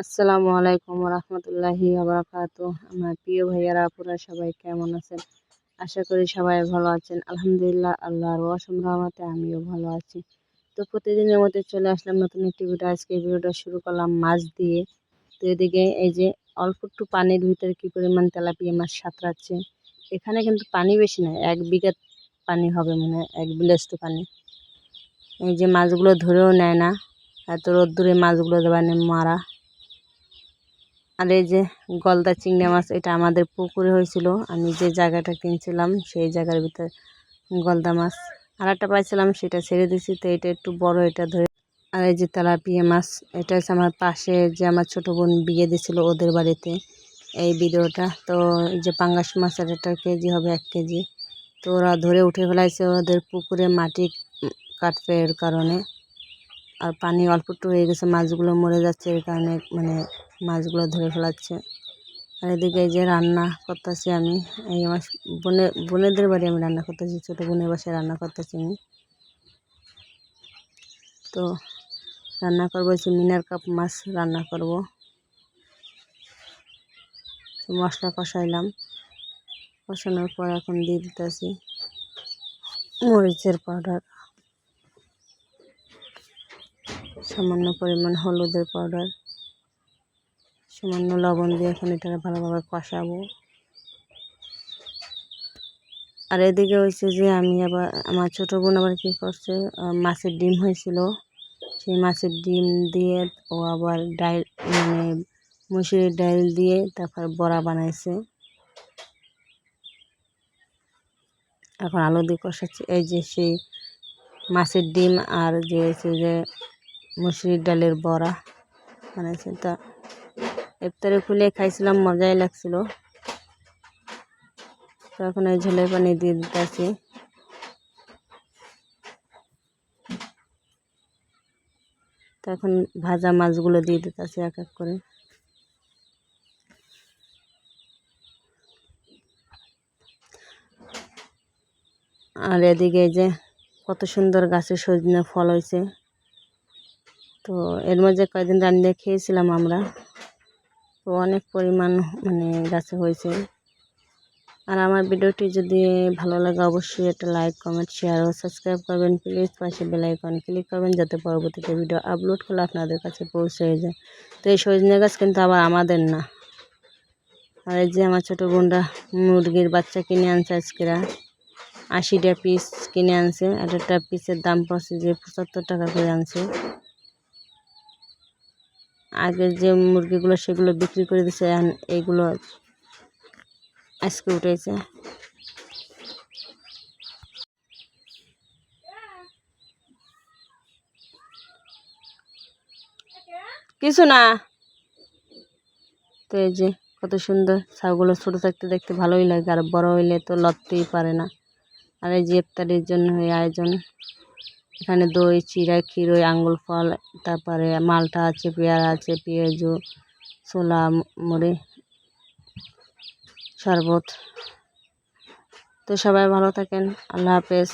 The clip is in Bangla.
আসসালামু আলাইকুম রহমতুল্লাহি আবরাকাত আমার প্রিয় ভাইয়ারা আপুরা সবাই কেমন আছেন? আশা করি সবাই ভালো আছেন। আলহামদুলিল্লাহ, আল্লাহর ওয়াসম রহমতে আমিও ভালো আছি। তো প্রতিদিনের মধ্যে চলে আসলাম নতুন একটি ভিডিও। আজকে ভিডিওটা শুরু করলাম মাছ দিয়ে। তো এদিকে এই যে অল্প একটু পানির ভিতরে কী পরিমাণ তেলাপিয়া মাছ সাঁতরাচ্ছে, এখানে কিন্তু পানি বেশি নয় এক বিঘা পানি হবে মনে হয়, এক বিলাস্ত পানি। এই যে মাছগুলো ধরেও নেয় না, এত রোদ্দুরে মাছগুলো দেবেন মারা। আর এই যে গলদা চিংড়ি মাছ, এটা আমাদের পুকুরে হয়েছিল। আমি যে জায়গাটা কিনছিলাম, সেই জায়গার ভিতরে গলদা মাছ। আর একটা পাইছিলাম, সেটা ছেড়ে দিছি। তো এটা একটু বড়, এটা ধরে আর এই যে তেলাপিয়া মাছ, এটা হচ্ছে আমার পাশে যে আমার ছোটো বোন বিয়ে দিছিল ওদের বাড়িতে। এই ভিডিওটা, তো এই যে পাঙ্গাস মাছের একটা কেজি হবে এক কেজি। তো ওরা ধরে উঠে ফেলাইছে ওদের পুকুরে মাটি কাটবে এর কারণে। আর পানি অল্প একটু হয়ে গেছে, মাছগুলো মরে যাচ্ছে এর কারণে মানে মাছগুলো ধরে ফেলাচ্ছে। আর এদিকে যে রান্না করতেছি আমি, এই আমার বোনে, বোনেদের বাড়ি আমি রান্না করতেছি, ছোটো বোনের বাসায় রান্না করতেছি আমি। তো রান্না করব হচ্ছে মিনার কাপ মাছ রান্না করব। মশলা কষাইলাম। কষানোর পর এখন দিয়ে দিতেছি মরিচের পাউডার। সামান্য পরিমাণ হলুদের পাউডার। সামান্য লবণ দিয়ে এখন এটা ভালোভাবে কষাবো। আর এদিকে হয়েছে যে আমি আবার, আমার ছোটো বোন আবার কী করছে মাছের ডিম হয়েছিল। সেই মাছের ডিম দিয়ে ও আবার ডাইল মানে মুসুরির ডাইল দিয়ে তারপর বড়া বানাইছে। এখন আলু দিয়ে কষাচ্ছে। এই যে সেই মাছের ডিম আর যে হচ্ছে যে মুসুরির ডালের বড়া বানাইছে। তা ইফতারে খুলে খাইছিলাম, মজাই লাগছিল। তো এখন ওই ঝোলে পানি দিয়ে দিতেছি। তো এখন ভাজা মাছগুলো দিয়ে দিতেছি এক এক করে। আর এদিকে যে কত সুন্দর গাছে সজনে ফল হয়েছে তো এর মাঝে কয়েকদিন রান্না খেয়েছিলাম আমরা। অনেক পরিমাণ মানে গাছে হয়েছে। আর আমার ভিডিওটি যদি ভালো লাগে, অবশ্যই একটা লাইক কমেন্ট শেয়ার ও সাবস্ক্রাইব করবেন। প্লিজ পাশে বেলাইকন ক্লিক করবেন, যাতে পরবর্তীতে ভিডিও আপলোড করলে আপনাদের কাছে পৌঁছে যায়। তো এই সজনে গাছ কিন্তু আবার আমাদের না। আর এই যে আমার ছোটো বোনরা মুরগির বাচ্চা কিনে আনছে আজকেরা আশিটা পিস কিনে আনছে। আর একটা পিসের দাম পড়ছে যে পঁচাত্তর টাকা করে আনছে। আগের যে মুরগিগুলো সেগুলো বিক্রি করে দিছে এইগুলো আজকে উঠেছে। কিছু না। তো এই যে কত সুন্দর ছাগুলো ছোটো থাকতে দেখতে ভালোই লাগে, আর বড় হইলে তো লড়তেই পারে না। আর এই যে জন্য এই আয়োজন এখানে দই চিরা ক্ষীরই আঙ্গুল ফল, তারপরে মালটা আছে পেয়ারা আছে, পেঁয়াজু, ছোলা, মুড়ি, শরবত। তো সবাই ভালো থাকেন। আল্লাহ হাফেজ।